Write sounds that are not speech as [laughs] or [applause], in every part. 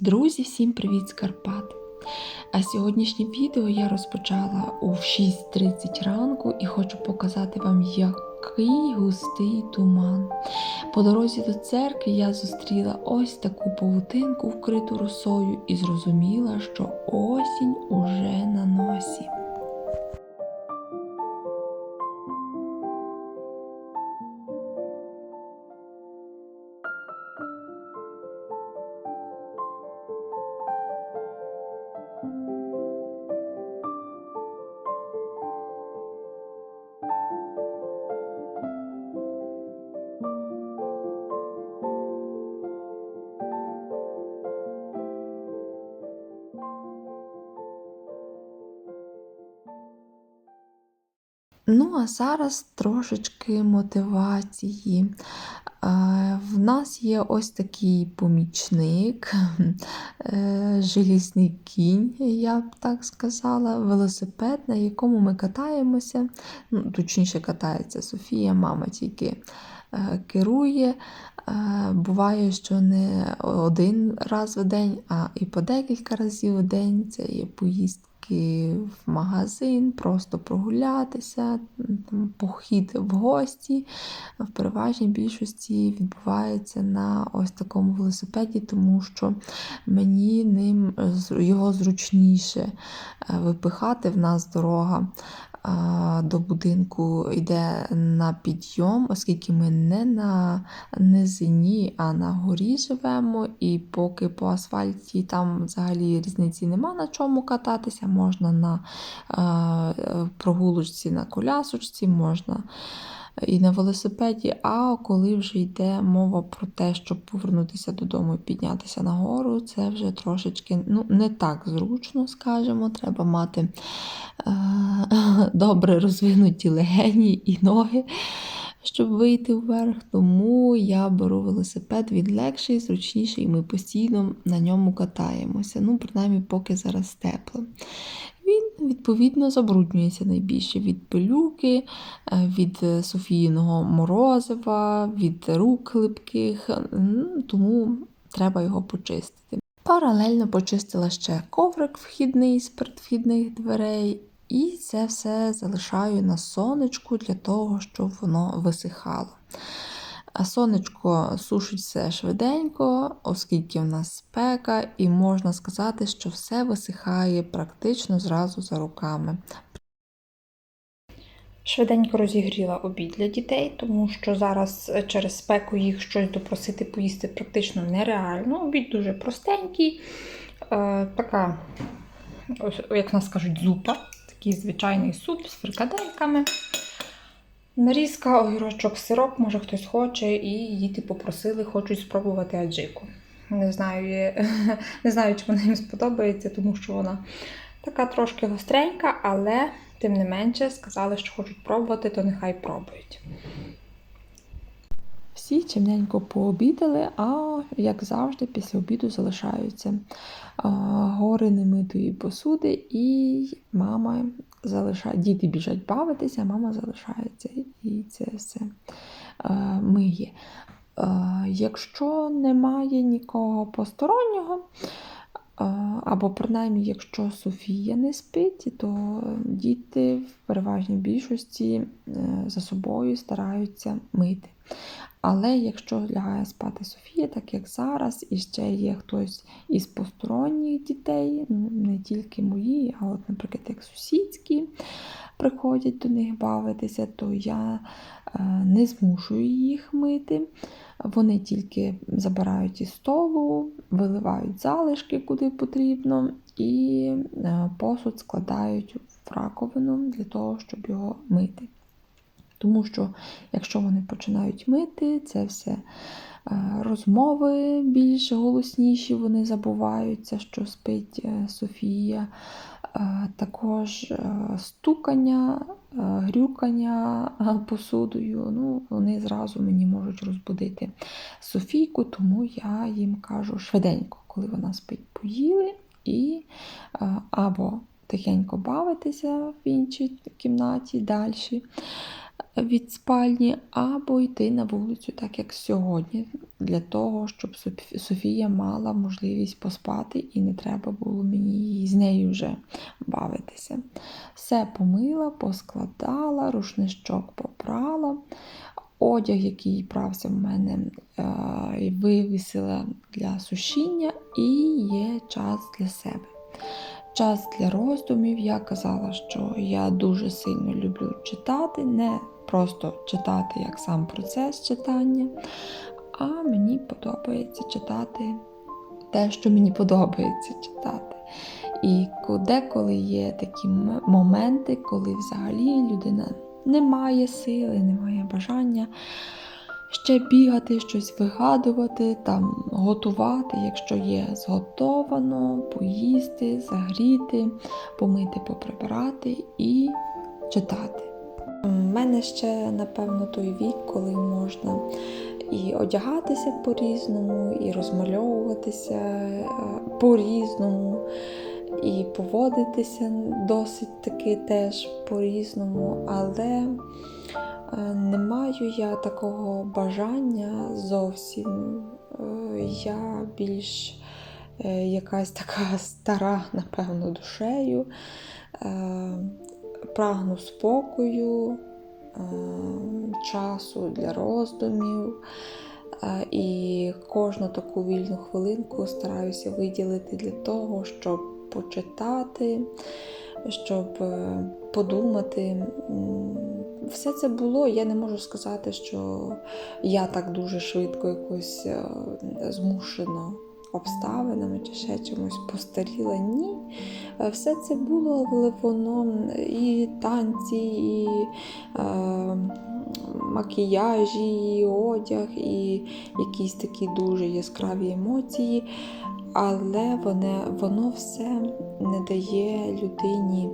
Друзі, всім привіт з Карпат! А сьогоднішнє відео я розпочала у 6.30 ранку і хочу показати вам, який густий туман. По дорозі до церкви я зустріла ось таку павутинку, вкриту росою, і зрозуміла, що осінь уже на носі. Ну, а зараз трошечки мотивації. Е, В нас є ось такий помічник, [laughs] е, желізний кінь, я б так сказала, велосипед, на якому ми катаємося. Ну, точніше, катається Софія, мама тільки е, керує. Буває, що не один раз в день, а і по декілька разів в день. Це є поїздки в магазин, просто прогулятися, там, похід в гості. В переважній більшості відбувається на ось такому велосипеді, тому що мені ним його зручніше е, випихати. В нас дорога до будинку йде на підйом, оскільки ми не на низині, а на горі живемо. І поки по асфальті там взагалі різниці нема на чому кататися, можна на е, прогулочці на колясочці, можна і на велосипеді. А коли вже йде мова про те, щоб повернутися додому і піднятися нагору, це вже трошечки ну, не так зручно, скажімо. Треба мати е, [laughs] добре розвинуті легені і ноги. Щоб вийти вверх, тому я беру велосипед, він легший, зручніший, і ми постійно на ньому катаємося. Ну, принаймні, поки зараз тепло. Відповідно, забруднюється найбільше від пилюки, е, від е, Софійного морозива, від рук липких, тому треба його почистити. Паралельно почистила ще коврик вхідний з передвхідних дверей, і це все залишаю на сонечку для того, щоб воно висихало. А сонечко сушить все швиденько, оскільки в нас спека, і можна сказати, що все висихає практично зразу за руками. Швиденько розігріла обід для дітей, тому що зараз е, через спеку їх щось допросити поїсти практично нереально. Обід дуже простенький, е, така, як нас кажуть, зупа, такий звичайний суп з фрикадельками. Нарізка, огірочок, сироп, може хтось хоче, і діти попросили, хочуть спробувати аджику. Не знаю, [laughs] не знаю, чи вона їм сподобається, тому що вона така трошки гостренька, але тим не менше сказали, що хочуть пробувати, то нехай пробують. Всі чимненько пообідали, а як завжди, після обіду залишаються гори немитої посуди, і мама залишає, діти біжать бавитися, а мама залишається і це все а, миє. А, якщо немає нікого постороннього, або принаймні, якщо Софія не спить, то діти в переважній більшості е, за собою стараються мити. Але якщо лягає спати Софія, так як зараз, і ще є хтось із посторонніх дітей, ну не тільки мої, а от, наприклад, як сусідські приходять до них бавитися, то я е, не змушую їх мити. Вони тільки забирають із столу, виливають залишки куди потрібно, і е, посуд складають в раковину для того, щоб його мити. Тому що, якщо вони починають мити, це все е, розмови більш голосніші, вони забуваються, що спить Софія. Е, Також е, стукання, е, грюкання посудою. Ну, вони зразу мені можуть розбудити Софійку, тому я їм кажу швиденько, коли вона спить, поїли і або тихенько бавитися в іншій кімнаті далі. Від спальні, або йти на вулицю, так як сьогодні, для того, щоб Софія мала можливість поспати і не треба було мені з нею вже бавитися. Все помила, поскладала, рушничок попрала. Одяг, який прався в мене, е, вивісила для сушіння, і є час для себе. Час для роздумів. Я казала, що я дуже сильно люблю читати, не просто читати як сам процес читання, а мені подобається читати те, що мені подобається читати. І деколи є такі моменти, коли взагалі людина не має сили, не має бажання ще бігати, щось вигадувати, там готувати, якщо є зготовано, поїсти, загріти, помити, поприбирати і читати. У мене ще, напевно, той вік, коли можна і одягатися по-різному, і розмальовуватися е, по-різному, і поводитися досить таки теж по-різному, але е, не маю я такого бажання зовсім. Е, Я більш якась така стара, напевно, душею. Прагну спокою, е, часу для роздумів. Е, І кожну таку вільну хвилинку стараюся виділити для того, щоб почитати, щоб е, подумати. Все це було, я не можу сказати, що я так дуже швидко якось змушено обставинами чи ще чимось постаріла. Ні. Е, Все це було, але воно і танці, і е, макіяжі, і одяг, і якісь такі дуже яскраві емоції. Але воно, воно все не дає людині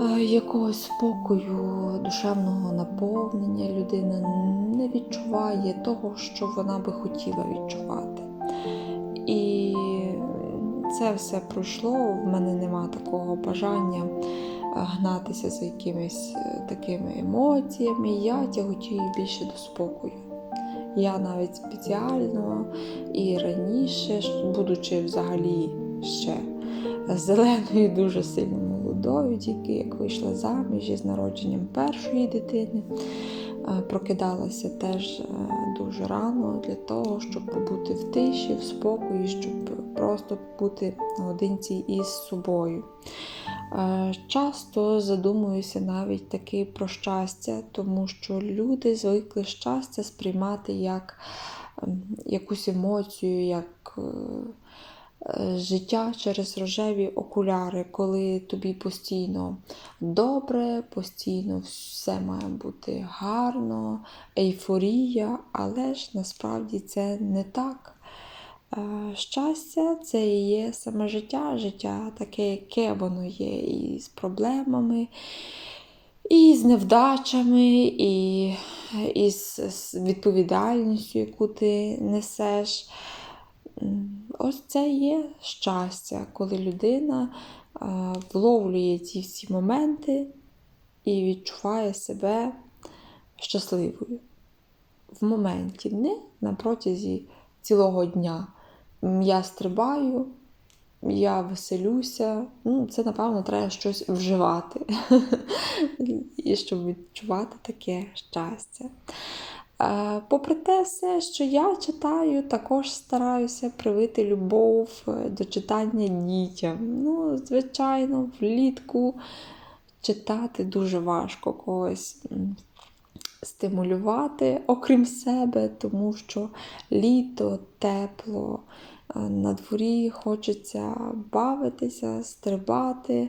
е, якогось спокою, душевного наповнення. Людина не відчуває того, що вона би хотіла відчувати. Це все пройшло. В мене нема такого бажання е, гнатися за якимись е, такими емоціями. Я тяготію більше до спокою. Я навіть спеціально і раніше, будучи взагалі ще зеленою, [laughs] дуже сильно молодою, тільки як вийшла заміж із народженням першої дитини, е, прокидалася теж дуже рано для того, щоб побути в тиші, в спокої, щоб просто бути наодинці із собою. Е, Часто задумуюся навіть таки про щастя, тому що люди звикли щастя сприймати як ем, якусь емоцію, як е, життя через рожеві окуляри, коли тобі постійно добре, постійно все має бути гарно, ейфорія, але ж насправді це не так. Щастя це і є саме життя, життя таке, яке воно є, і з проблемами, і з невдачами, і, і з, відповідальністю, яку ти несеш. Ось це є щастя, коли людина вловлює ці всі моменти і відчуває себе щасливою в моменті, не на протязі цілого дня. Я стрибаю, я веселюся. Ну, це, напевно, треба щось вживати, [laughs] і щоб відчувати таке щастя. Е, Попри те, все, що я читаю, також стараюся привити любов е, до читання дітям. Ну, звичайно, влітку читати дуже важко когось стимулювати, окрім себе, тому що літо, тепло, е, на дворі хочеться бавитися, стрибати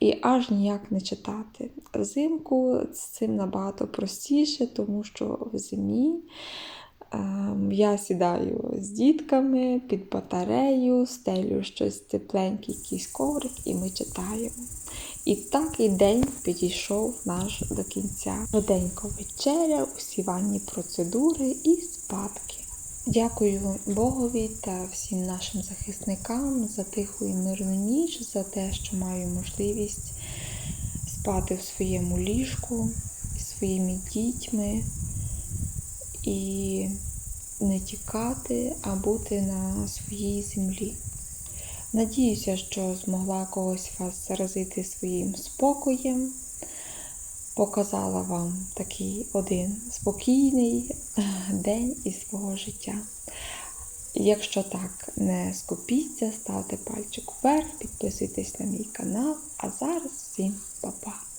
і аж ніяк не читати. Взимку з цим набагато простіше, тому що в зимі я сідаю з дітками під батарею, стелю щось тепленьке, якийсь коврик, і ми читаємо. І так і день підійшов наш до кінця. Швиденько вечеря, усі ванні процедури і спадки. Дякую Богові та всім нашим захисникам за тиху і мирну ніч, за те, що маю можливість спати в своєму ліжку із своїми дітьми і не тікати, а бути на своїй землі. Надіюся, що змогла когось вас заразити своїм спокоєм, показала вам такий один спокійний [laughs] день із свого життя. Якщо так, не скупіться, ставте пальчик вверх, підписуйтесь на мій канал. А зараз всім па-па!